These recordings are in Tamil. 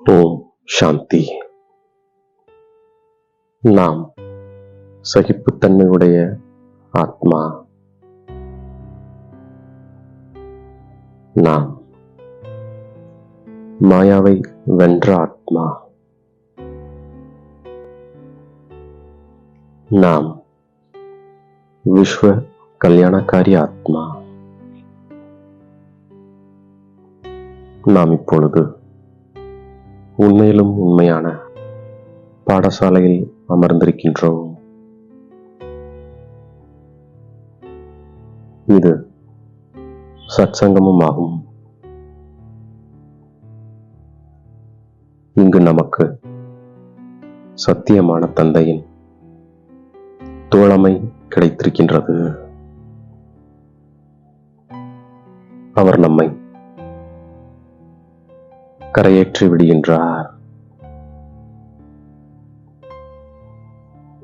ஓம் சாந்தி நாம் சகிப்புத்தன்மையுடைய ஆத்மா நாம் மாயாவை வென்ற ஆத்மா நாம் விஸ்வ கல்யாணக்காரி ஆத்மா நாம் இப்பொழுது உண்மையிலும் உண்மையான பாடசாலையில் அமர்ந்திருக்கின்றோம். இது சத்சங்கமும் ஆகும். இங்கு நமக்கு சத்தியமான தந்தையின் தோழமை கிடைத்திருக்கின்றது. அவர் நம்மை கரையேற்றி விடுகின்றார்.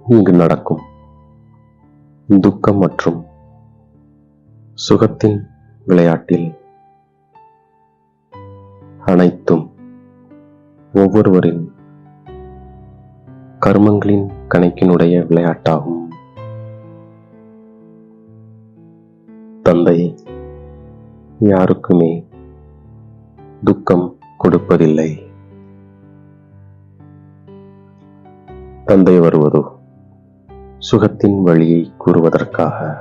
இங்கு நடக்கும் துக்கம் மற்றும் சுகத்தின் விளையாட்டில் அனைத்தும் ஒவ்வொருவரின் கர்மங்களின் கணக்கினுடைய விளையாட்டாகும். தந்தை யாருக்குமே துக்கம் கொடுப்பதில்லை. தந்தை வருவதோ? சுகத்தின் வழியை கூறுவதற்காக.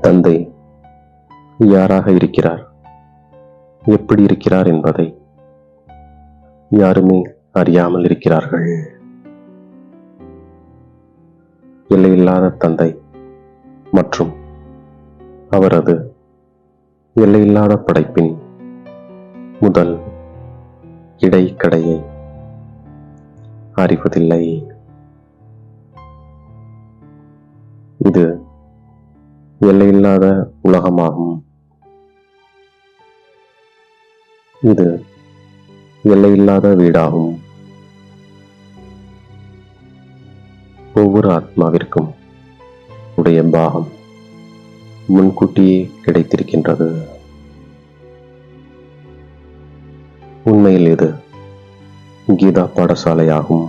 தந்தை யாராக இருக்கிறார்? எப்படி இருக்கிறார் என்பதை யாருமே அறியாமல் இருக்கிறார்கள். எல்லையில்லாத தந்தை மற்றும் அவரது எல்லையில்லாத படைப்பின் முதல் இடைக்கடையை அறிவதில்லை. இது எல்லையில்லாத உலகமாகும். இது எல்லையில்லாத வீடாகும். ஒவ்வொரு ஆத்மாவிற்கும் உடைய பாகம். முன்கூட்டியே கிடைத்திருக்கின்றது. உண்மையில் இது கீதா பாடசாலையாகும்.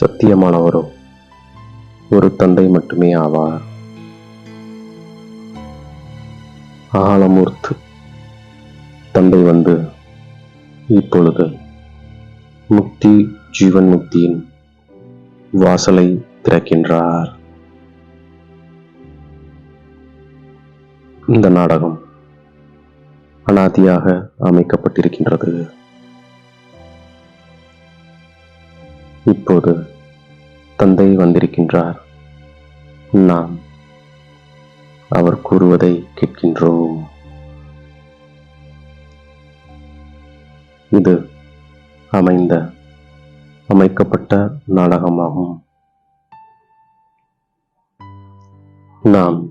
சத்தியமானவரோ ஒரு தந்தை மட்டுமே ஆவார். ஆலமூர்த்து தந்தை வந்து இப்பொழுது முக்தி ஜீவன் முக்தியின் வாசலை திறக்கின்றார். இந்த நாடகம் அனாதியாக அமைக்கப்பட்டிருக்கின்றது. இப்போது தந்தை வந்திருக்கின்றார். நாம் அவர் கூறுவதை கேட்கின்றோம். இது அமைந்த அமைக்கப்பட்ட நாடகமாகும். நாம்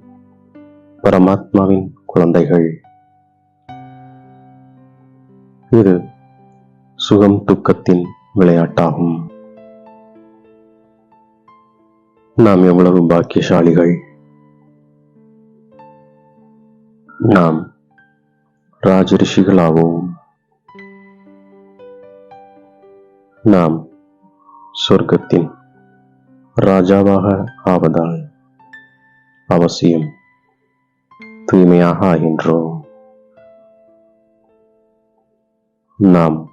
பரமாத்மாவின் குழந்தைகள். இது சுகம் துக்கத்தின் விளையாட்டாகும். நாம் எவ்வளவு பாக்கியசாலிகள்? நாம் ராஜரிஷிகளாவோம். நாம் சொர்க்கத்தின் ராஜாவாக ஆவதால் அவசியம். தூய்மையாக ஆகின்றோம். நாம்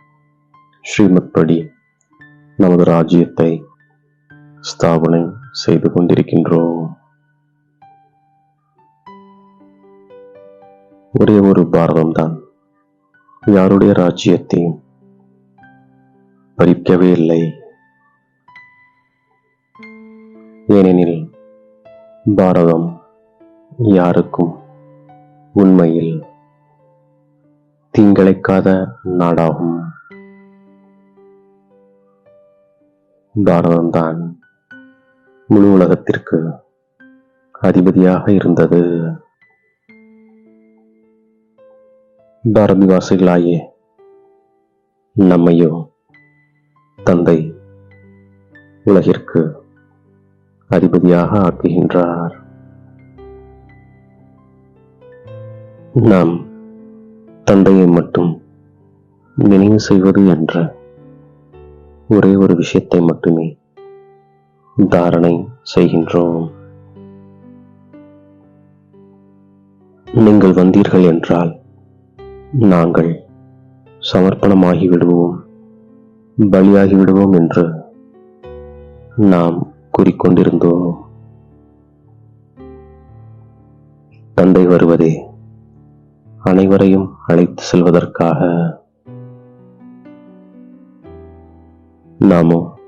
ஸ்ரீமத் படி நமது ராஜ்யத்தை ஸ்தாபனை செய்து கொண்டிருக்கின்றோம். ஒரே ஒரு பாரதம்தான். யாருடைய ராஜ்யத்தையும் பறிக்கவே இல்லை. ஏனெனில் பாரதம் யாருக்கும் உண்மையில் தீங்கிழைக்காத நாடாகும். பாரதம்தான் முழு உலகத்திற்கு அதிபதியாக இருந்தது. பாரதிவாசிகளாயே நம்மையோ தந்தை உலகிற்கு அதிபதியாக ஆக்குகின்றார். நாம் தந்தையை மட்டும் நினைவு செய்வது என்ற ஒரே ஒரு விஷயத்தை மட்டுமே தாரணை செய்கின்றோம். நீங்கள் வந்தீர்கள் என்றால் நாங்கள் சமர்ப்பணமாகி விடுவோம் பலியாகி விடுவோம் என்று நாம் கூறிக்கொண்டிருந்தோம். தந்தை வருவதே அனைவரையும் அழைத்து செல்வதற்காக. நாமோ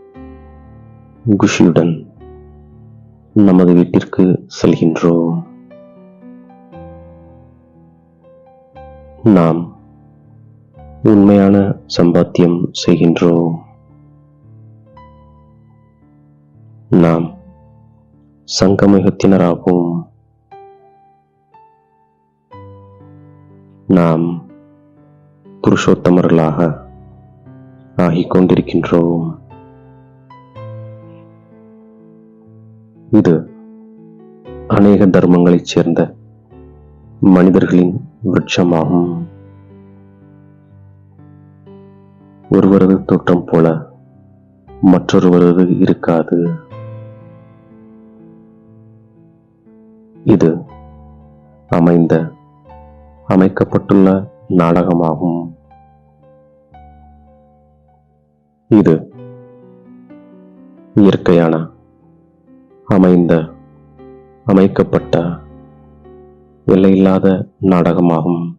குஷியுடன் நமது வீட்டிற்கு செல்கின்றோம். நாம் உண்மையான சம்பாத்தியம் செய்கின்றோம். நாம் சங்கமிகத்தினராகவும் நாம் புருஷோத்தமர்களாக ஆகிக் கொண்டிருக்கின்றோம் இது அநேக தர்மங்களைச் சேர்ந்த மனிதர்களின் விருட்சமாகும். ஒருவரது தோற்றம் போல மற்றொருவரது இருக்காது. இது அமைந்த அமைக்கப்பட்டுள்ள நாடகமாகும். இது இயற்கையான அமைந்த அமைக்கப்பட்ட எல்லையில்லாத நாடகமாகும்.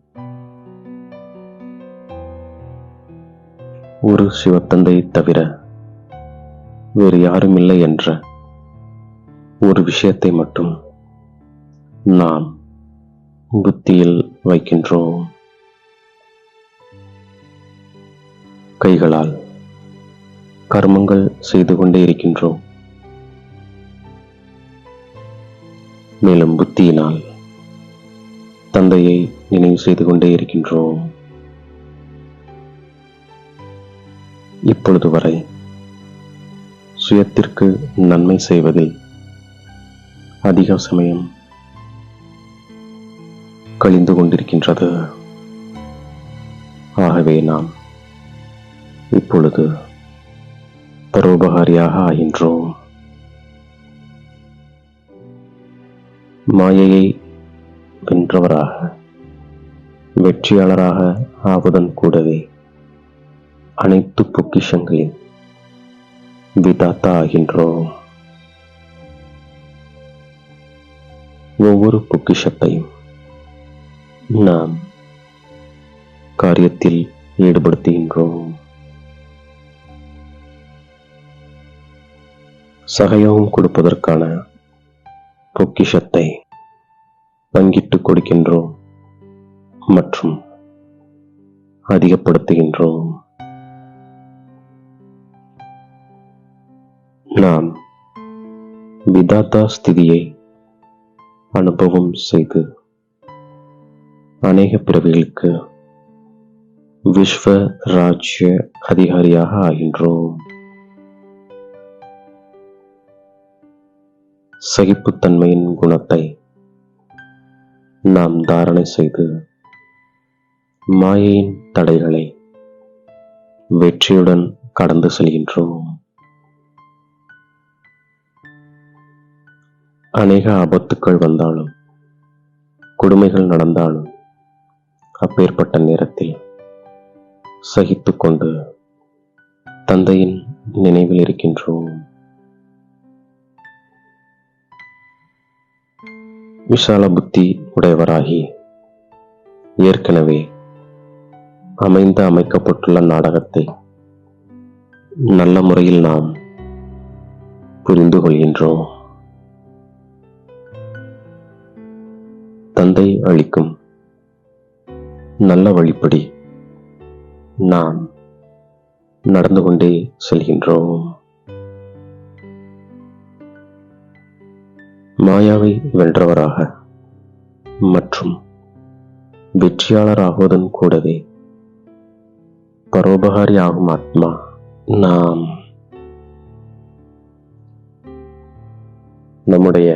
ஒரு சிவத்தந்தை தவிர வேறு யாரும் இல்லை என்ற ஒரு விஷயத்தை மட்டும் நாம் புத்தியில் வைக்கின்றோம். கைகளால் கர்மங்கள் செய்து கொண்டே இருக்கின்றோம். மேலும் புத்தியினால் தந்தையை நினைவு செய்து கொண்டே இருக்கின்றோம். இப்பொழுது வரை சுயத்திற்கு நன்மை செய்வதில் அதிக சமயம் கழிந்து கொண்டிருக்கின்றது. ஆகவே நாம் இப்பொழுது பரோபகாரியாக ஆகின்றோம். மாயையை வென்றவராக வெற்றியாளராக ஆவதன் கூடவே அனைத்து பொக்கிஷங்களின் விதாத்தா ஆகின்றோம் ஒவ்வொரு பொக்கிஷத்தையும் நாம் காரியத்தில் ஈடுபடுத்துகின்றோம். சகயோகம் கொடுப்பதற்கான பொக்கிஷத்தை பங்கிட்டு கொடுக்கின்றோம் மற்றும் அதிகப்படுத்துகின்றோம். நாம் விதாத்தா ஸ்திதியை அனுபவம் செய்து அநேக பிறவிகளுக்கு விஸ்வ ராஜ்ய அதிகாரியாக ஆகின்றோம். சகிப்புத்தன்மையின் குணத்தை நாம் தாரணை செய்து மாயையின் தடைகளை வெற்றியுடன் கடந்து செல்கின்றோம். அநேக ஆபத்துக்கள் வந்தாலும் கொடுமைகள் நடந்தாலும் அப்பேற்பட்ட நேரத்தில் சகித்துக்கொண்டு தந்தையின் நினைவில் இருக்கின்றோம். விஷால புத்தி உடையவராகி ஏற்கனவே அமைந்து அமைக்கப்பட்டுள்ள நாடகத்தை நல்ல முறையில் நாம் புரிந்து கொள்கின்றோம். தந்தை அளிக்கும் நல்ல வழிப்படி நாம் நடந்து கொண்டே செல்கின்றோம். மாயாவை வென்றவராக மற்றும் வெற்றியாளராகுவதன் கூடவே பரோபகாரி ஆகும் ஆத்மா நாம் நம்முடைய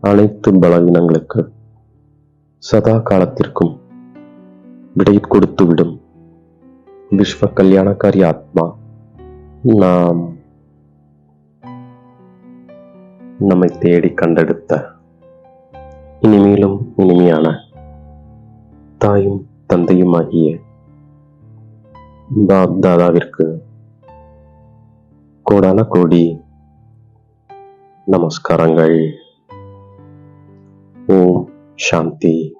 அனைத்து பலவீனங்களுக்கு சதா காலத்திற்கும் விடை கொடுத்துவிடும். விஸ்வ கல்யாணக்காரி ஆத்மா நாம் நம்மை தேடி கண்டெடுத்த இனிமேலும் இனிமையான தாயும் தந்தையுமாகிய பாப் தாதாவிற்கு கோடான கோடி நமஸ்காரங்கள். ஓம் சாந்தி.